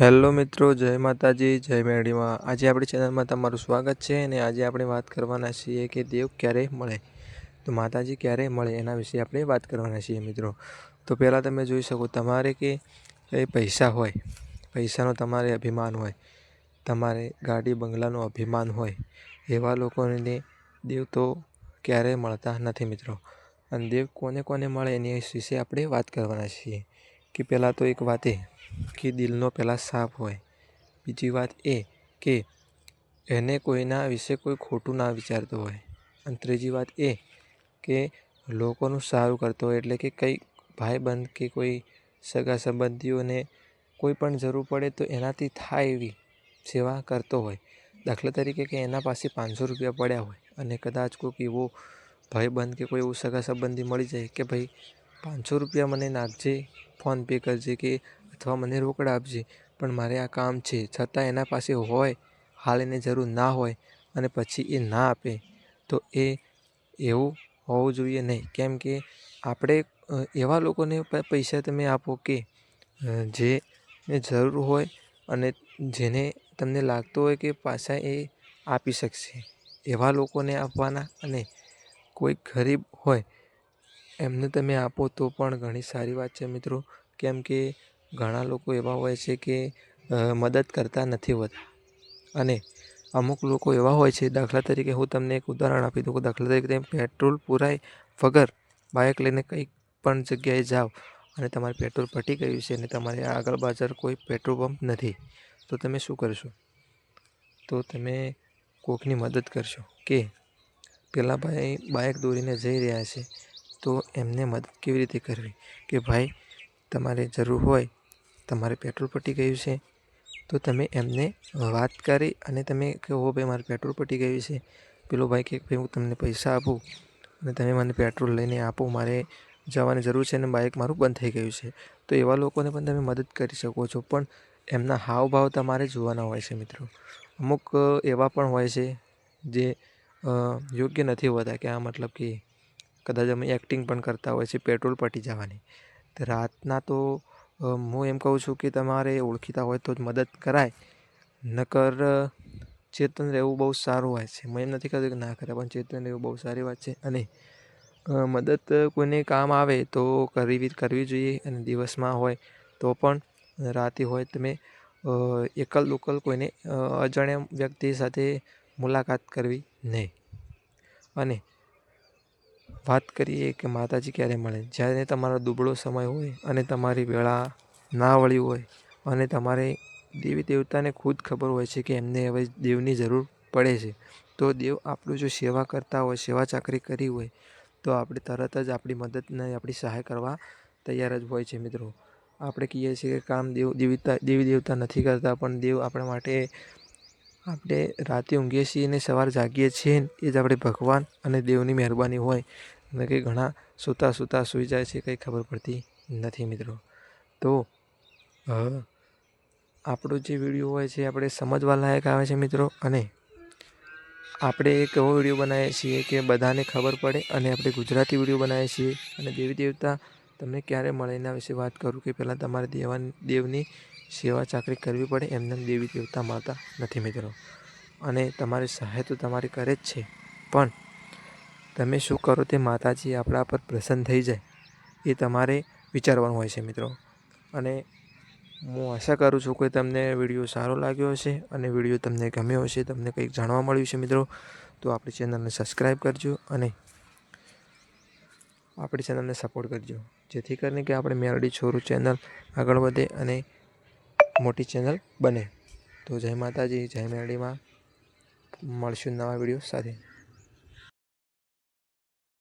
Hello મિત્રો, જય માતાજી, જય મેળીમાં આજે આપણી ચેનલમાં તમારું સ્વાગત છે અને આજે આપણે વાત કરવાના છીએ કે દેવ ક્યારે મળે. તો માતાજી ક્યારે મળે એના વિશે આપણે વાત કરવાના છીએ મિત્રો. તો પહેલાં તમે જોઈ શકો તમારે કે એ પૈસા હોય, પૈસાનો તમારે અભિમાન હોય, તમારે ગાડી બંગલાનો અભિમાન હોય, એવા લોકોને દેવ તો ક્યારેય મળતા નથી મિત્રો. અને દેવ કોને કોને મળે એની વિશે આપણે વાત કરવાના છીએ. કે પહેલાં તો એક વાત એ કે દિલનો પહેલાં સાફ હોય. બીજી વાત એ કે એને કોઈના વિશે કોઈ ખોટું ના વિચારતો હોય. અને ત્રીજી વાત એ કે લોકોનું સારું કરતો હોય એટલે કે કંઈ ભાઈબંધ કે કોઈ સગા સંબંધીઓને કોઈ પણ જરૂર પડે તો એનાથી થાય એવી સેવા કરતો હોય. દાખલા તરીકે કે એના પાસે પાંચસો રૂપિયા પડ્યા હોય અને કદાચ કોઈક એવો ભાઈબંધ કે કોઈ એવું સગા સંબંધી મળી જાય કે ભાઈ, પાંચસો રૂપિયા મને નાખજે ફોનપે કરજે કે અથવા મને રોકડા આપજે. પણ મારે આ કામ છે. છતાં એના પાસે હોય, હાલ એને જરૂર ના હોય અને પછી એ ના આપે. તો એ એવું હોવું જોઈએ નહીં. કેમ કે આપણે એવા લોકોને પૈસા તમે આપો કે જે જરૂર હોય અને જેને તમને લાગતું હોય કે પાછા એ આપી શકશે. એવા લોકોને આપવાના અને કોઈ ગરીબ હોય એમને તમે આપો તો પણ ઘણી સારી વાત છે મિત્રો. કેમ કે ઘણા લોકો એવા હોય છે કે મદદ કરતા નથી હોતા. અને અમુક લોકો એવા હોય છે, દાખલા તરીકે હું તમને એક ઉદાહરણ આપી દઉં. દાખલા તરીકે તમે પેટ્રોલ પુરાય વગર બાઇક લઈને કંઈક પણ જગ્યાએ જાઓ અને તમારે પેટ્રોલ પટી ગયું છે અને તમારે આગળ બાજર કોઈ પેટ્રોલ પંપ નથી, તો તમે શું કરશો? તો તમે કોકની મદદ કરશો કે, પેલા ભાઈ બાઇક દોરીને જઈ રહ્યા છે. તો એમને મદદ કેવી રીતે કરવી? કે ભાઈ, તમારે જરૂર હોય, તમારે પેટ્રોલ પટી ગયું છે, તો તમે એમને વાત કરી અને તમે કહો ભાઈ, મારે પેટ્રોલ પટી ગયું છે. પેલો ભાઈ કે, ભાઈ, હું તમને પૈસા આપું અને તમે મને પેટ્રોલ લઈને આપો, મારે જવાની જરૂર છે અને બાઇક મારું બંધ થઈ ગયું છે. તો એવા લોકોને પણ તમે મદદ કરી શકો છો, પણ એમના હાવભાવ તમારે જોવાના હોય છે, મિત્રો. અમુક એવા પણ હોય છે, જે યોગ્ય નથી હોતા, કે આ મતલબ કે કદાચ અમે એક્ટિંગ પણ કરતા હોય છે, પેટ્રોલ પટી જવાની. તો રાતના તો હું એમ કહું છું કે તમારે ઓળખીતા હોય તો જ મદદ કરાય. નકર ચેતન રહેવું બહુ સારું હોય છે. મેં એમ નથી કહેતો કે ના કરે, પણ ચેતન રહેવું બહુ સારી વાત છે. અને મદદ કોઈને કામ આવે તો કરવી કરવી જોઈએ અને દિવસમાં હોય તો પણ રાતે હોય તમે એકલ દુકલ કોઈને અજાણ્યા વ્યક્તિ સાથે મુલાકાત કરવી નહીં. અને વાત કરીએ કે માતાજી ક્યારે મળે? જ્યારે તમારો દુબળો સમય હોય અને તમારી વેળા ના વળી હોય અને તમારે દેવી દેવતાને ખુદ ખબર હોય છે કે એમને હવે દેવની જરૂર પડે છે, તો દેવ આપણું જો સેવા કરતા હોય, સેવા ચાકરી કરી હોય, તો આપણે તરત જ આપણી મદદને, આપણી સહાય કરવા તૈયાર જ હોય છે મિત્રો. આપણે કહીએ છીએ કે કામ દેવ, દેવતા, દેવી દેવતા નથી કરતા, પણ દેવ આપણા માટે આપણે રાતે ઊંઘીએ છીએ અને સવારે જાગીએ છીએ એ જ આપણે ભગવાન અને દેવની મહેરબાની હોય. અને કે ઘણા સૂતા સૂતા સૂઈ જાય છે કંઈ ખબર પડતી નથી મિત્રો. તો આપણો જે વીડિયો હોય છે આપણે સમજવા લાયક આવે છે મિત્રો અને આપણે એક એવો વીડિયો બનાવીએ છીએ કે બધાને ખબર પડે અને આપણે ગુજરાતી વીડિયો બનાવીએ છીએ અને દેવી દેવતા તમને ક્યારે મળે એના વિશે વાત કરું કે પહેલાં તમારે દેવા દેવની સેવા ચાકરી કરવી પડે એમને દેવી દેવતા મળતા નથી મિત્રો. અને તમારી સહાય તો તમારી કરે જ છે. પણ તમે શું કરો તે માતાજી આપણા પર પ્રસન્ન થઈ જાય, એ તમારે વિચારવાનું હોય છે મિત્રો. અને હું આશા કરું છું કે તમને વીડિયો સારો લાગ્યો હશે અને વીડિયો તમને ગમ્યો હશે, તમને કંઈક જાણવા મળ્યું છે મિત્રો, તો આપણી ચેનલને સબસ્ક્રાઈબ કરજો અને આપણી ચેનલને સપોર્ટ કરજો. જેથી કરીને કે આપણે મેરડી છોરું ચેનલ આગળ વધે અને મોટી ચેનલ બને. તો જય માતાજી, જય મેરડીમાં મળશું નવા વીડિયો સાથે.